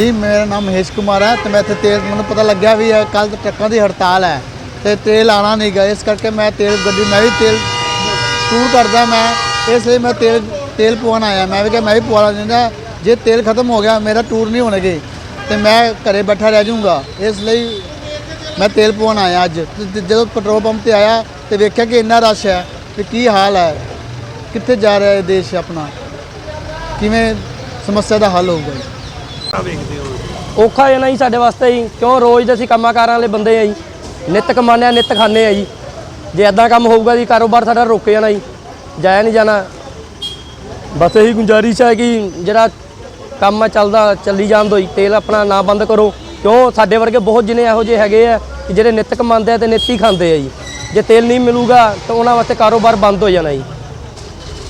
ਜੀ ਮੇਰਾ ਨਾਮ ਮਹੇਸ਼ ਕੁਮਾਰ ਹੈ ਤੇ ਮੈਂ ਇੱਥੇ ਤੇਲ, ਮੈਨੂੰ ਪਤਾ ਲੱਗਿਆ ਵੀ ਹੈ ਕੱਲ ਟਰੱਕਾਂ ਦੀ ਹੜਤਾਲ ਹੈ ਤੇ ਤੇਲ ਆਣਾ ਨਹੀਂ ਗਾ, ਇਸ ਕਰਕੇ ਮੈਂ ਤੇਲ ਗੱਡੀ, ਮੈਂ ਵੀ ਤੇਲ ਟੂਰ ਕਰਦਾ ਮੈਂ, ਇਸ ਲਈ ਮੈਂ ਤੇਲ ਤੇਲ ਪਵਾਉਣ ਆਇਆ। ਮੈਂ ਵੀ ਕਿਹਾ, ਮੈਂ ਵੀ ਪਵਾਉਣਾ ਲੈਂਦਾ। ਜੇ ਤੇਲ ਖਤਮ ਹੋ ਗਿਆ, ਮੇਰਾ ਟੂਰ ਨਹੀਂ ਹੋਣਗੇ, ਤੇ ਮੈਂ ਘਰੇ ਬੈਠਾ ਰਹਿ ਜਾਊਂਗਾ। ਇਸ ਲਈ ਮੈਂ ਤੇਲ ਪਵਾਉਣ ਆਇਆ ਅੱਜ। ਤੇ ਜਦੋਂ ਪੈਟਰੋਲ ਪੰਪ ਤੇ ਆਇਆ ਤੇ ਵੇਖਿਆ ਕਿ ਇੰਨਾ ਰਸ਼ ਹੈ ਕਿ ਕੀ ਹਾਲ ਹੈ, ਕਿੱਥੇ ਜਾ ਰਿਹਾ ਇਹ ਦੇਸ਼ ਆਪਣਾ? ਕਿਵੇਂ ਸਮੱਸਿਆ ਦਾ ਹੱਲ ਹੋਊਗਾ? ਜੀ ਔਖਾ ਹੈ ਨਾ ਜੀ ਸਾਡੇ ਵਾਸਤੇ ਜੀ। ਕਿਉਂ ਰੋਜ਼ ਦੇ ਅਸੀਂ ਕੰਮਾਂ ਕਾਰਾਂ ਵਾਲੇ ਬੰਦੇ ਆ ਜੀ। ਨਿੱਤ ਕਮਾਉਂਦੇ ਆ, ਨਿੱਤ ਖਾਂਦੇ ਆ ਜੀ। ਜੇ ਐਦਾਂ ਕੰਮ ਹੋਊਗਾ ਜੀ, ਕਾਰੋਬਾਰ ਸਾਡਾ ਰੁਕ ਜਾਣਾ ਜੀ। ਜਾਇਆ ਨਹੀਂ ਜਾਣਾ। ਬਸ ਇਹੀ ਗੁੰਜਾਰਿਸ਼ ਹੈ ਕਿ ਜਿਹੜਾ ਕੰਮ ਆ, ਚੱਲਦਾ, ਚੱਲੀ ਜਾਣ ਦੋ ਜੀ। ਤੇਲ ਆਪਣਾ ਨਾ ਬੰਦ ਕਰੋ। ਕਿਉਂ? ਸਾਡੇ ਵਰਗੇ ਬਹੁਤ ਜਿਨੇ ਇਹੋ ਜਿਹੇ ਹੈਗੇ ਆ ਕਿ ਜਿਹੜੇ ਨਿੱਤ ਕਮਾਉਂਦੇ ਆ ਤੇ ਨਿੱਤ ਹੀ ਖਾਂਦੇ ਆ ਜੀ। ਜੇ ਤੇਲ ਨਹੀਂ ਮਿਲੂਗਾ ਤਾਂ ਉਹਨਾਂ ਵਾਸਤੇ ਕਾਰੋਬਾਰ ਬੰਦ ਹੋ ਜਾਣਾ ਜੀ।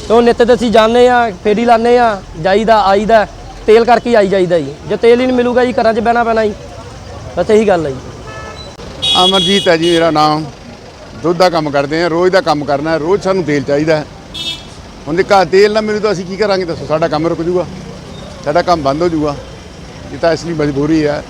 ਕਿਉਂ ਨਿੱਤ ਤੇ ਅਸੀਂ ਜਾਂਦੇ ਆ, ਫੇਰੀ ਲਾਉਂਦੇ ਆ, ਜਾਈਦਾ, ਆਈਦਾ। ਤੇਲ ਕਰਕੇ ਹੀ ਆਈ ਜਾਈਦਾ ਜੀ। ਜੇ ਤੇਲ ਹੀ ਨਹੀਂ ਮਿਲੂਗਾ ਜੀ ਘਰਾਂ 'ਚ ਬਹਿਣਾ ਪੈਣਾ ਜੀ। ਬਸ ਇਹੀ ਗੱਲ ਹੈ ਜੀ। ਅਮਰਜੀਤ ਹੈ ਜੀ ਮੇਰਾ ਨਾਮ। ਦੁੱਧ ਦਾ ਕੰਮ ਕਰਦੇ ਆ ਰੋਜ਼ ਦਾ ਕੰਮ ਕਰਨਾ ਹੈ ਰੋਜ਼ ਸਾਨੂੰ ਤੇਲ ਚਾਹੀਦਾ ਹੈ। ਹੁਣ ਜੇ ਘਰ ਤੇਲ ਨਾ ਮਿਲੂ ਤਾਂ ਅਸੀਂ ਕੀ ਕਰਾਂਗੇ? ਦੱਸੋ ਸਾਡਾ ਕੰਮ ਰੁਕ ਜੂਗਾ ਸਾਡਾ ਕੰਮ ਬੰਦ ਹੋ ਜੂਗਾ ਇਹ ਤਾਂ ਇਸ ਲਈ ਮਜਬੂਰੀ ਹੈ।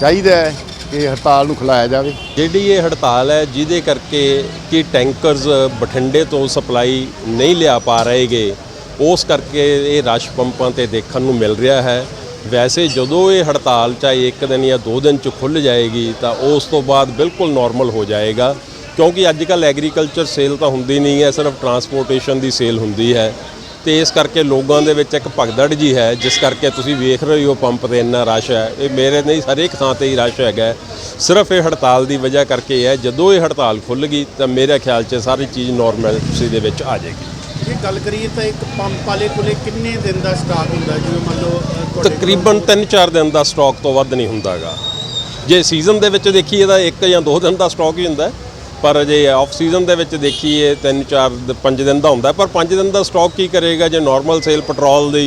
ਚਾਹੀਦਾ ਹੈ ਕਿ ਹੜਤਾਲ ਨੂੰ ਖਿਲਾਇਆ ਜਾਵੇ। ਜਿਹੜੀ ਇਹ ਹੜਤਾਲ ਹੈ ਜਿਹਦੇ ਕਰਕੇ ਕਿ ਟੈਂਕਰਸ ਬਠਿੰਡੇ ਤੋਂ ਸਪਲਾਈ ਨਹੀਂ ਲਿਆ ਪਾ ਰਹੇਗੇ ਉਸ ਕਰਕੇ ਇਹ ਰਸ਼ ਪੰਪਾਂ ਤੇ ਦੇਖਣ ਨੂੰ ਮਿਲ ਰਿਹਾ ਹੈ। ਵੈਸੇ ਜਦੋਂ ਇਹ ਹੜਤਾਲ ਚਾਹੇ ਇੱਕ ਦਿਨ ਜਾਂ ਦੋ ਦਿਨ ਚ ਖੁੱਲ ਜਾਏਗੀ ਤਾਂ ਉਸ ਤੋਂ ਬਾਅਦ ਬਿਲਕੁਲ ਨਾਰਮਲ ਹੋ ਜਾਏਗਾ। ਕਿਉਂਕਿ ਅੱਜ ਕੱਲ ਐਗਰੀਕਲਚਰ ਸੇਲ ਤਾਂ ਹੁੰਦੀ ਨਹੀਂ ਹੈ, ਸਿਰਫ ਟਰਾਂਸਪੋਰਟੇਸ਼ਨ ਦੀ ਸੇਲ ਹੁੰਦੀ ਹੈ। ਤੇ ਇਸ ਕਰਕੇ ਲੋਕਾਂ ਦੇ ਵਿੱਚ ਇੱਕ ਭਗਦੜ ਜੀ ਹੈ, ਜਿਸ ਕਰਕੇ ਤੁਸੀਂ ਵੇਖ ਰਹੇ ਹੋ ਪੰਪ ਤੇ ਇੰਨਾ ਰਸ਼ ਹੈ। ਇਹ ਮੇਰੇ ਨਹੀਂ, ਹਰੇਕ ਥਾਂ ਤੇ ਹੀ ਰਸ਼ ਹੈਗਾ ਸਿਰਫ ਇਹ ਹੜਤਾਲ ਦੀ ਵਜ੍ਹਾ ਕਰਕੇ ਹੈ, ਜਦੋਂ ਇਹ ਹੜਤਾਲ ਖੁੱਲ ਗਈ ਤਾਂ ਮੇਰੇ ਖਿਆਲ 'ਚ ਸਾਰੀ ਚੀਜ਼ ਨਾਰਮਲਸੀ ਦੇ ਵਿੱਚ ਆ ਜਾਏਗੀ। ਜੇ ਗੱਲ ਕਰੀਏ ਤਾਂ ਇੱਕ ਪੰਪ ਵਾਲੇ ਕੋਲੇ ਕਿੰਨੇ ਦਿਨ ਦਾ ਸਟਾਕ ਹੁੰਦਾ? ਜਿਵੇਂ ਮੰਨ ਲਓ ਤੁਹਾਡੇ ਤਕਰੀਬਨ 3-4 ਦਿਨ ਦਾ ਸਟਾਕ ਤੋਂ ਵੱਧ ਨਹੀਂ ਹੁੰਦਾਗਾ। ਜੇ ਸੀਜ਼ਨ ਦੇ ਵਿੱਚ ਦੇਖੀਏ ਤਾਂ ਇੱਕ ਜਾਂ ਦੋ ਦਿਨ ਦਾ ਸਟਾਕ ਹੀ ਹੁੰਦਾ ਹੈ। ਪਰ ਜੇ ਆਫ ਸੀਜ਼ਨ ਦੇ ਵਿੱਚ ਦੇਖੀਏ 3-4 5 ਦਿਨ ਦਾ ਹੁੰਦਾ ਹੈ। ਪਰ 5 ਦਿਨ ਦਾ ਸਟਾਕ ਕੀ ਕਰੇਗਾ? ਜੇ ਨਾਰਮਲ ਸੇਲ ਪੈਟਰੋਲ ਦੀ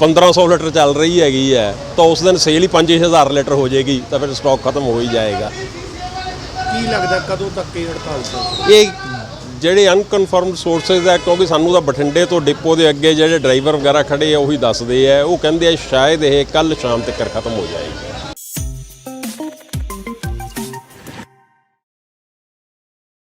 1500 ਲੀਟਰ ਚੱਲ ਰਹੀ ਹੈਗੀ ਹੈ ਤਾਂ ਉਸ ਦਿਨ ਸੇਲ ਹੀ 5000 ਲੀਟਰ ਹੋ ਜਾਏਗੀ ਤਾਂ ਫਿਰ ਸਟਾਕ ਖਤਮ ਹੋ ਹੀ ਜਾਏਗਾ। ਕੀ ਲੱਗਦਾ ਕਦੋਂ ਤੱਕ ਇਹ ਹੜਤਾਲ ਚੱਲੇਗੀ? ਇਹ ਜਿਹੜੇ ਅਨਕਨਫਰਮਡ ਸੋਰਸਸ ਹੈ ਕਿਉਂਕਿ ਸਾਨੂੰ ਤਾਂ ਬਠਿੰਡੇ ਤੋਂ ਡਿਪੋ ਦੇ ਅੱਗੇ ਜਿਹੜੇ ਡਰਾਈਵਰ ਵਗੈਰਾ ਖੜੇ ਆ, ਉਹੀ ਦੱਸਦੇ ਆ। ਉਹ ਕਹਿੰਦੇ ਆ, ਸ਼ਾਇਦ ਇਹ ਕੱਲ ਸ਼ਾਮ ਤੱਕ ਖਤਮ ਹੋ ਜਾਏਗੀ।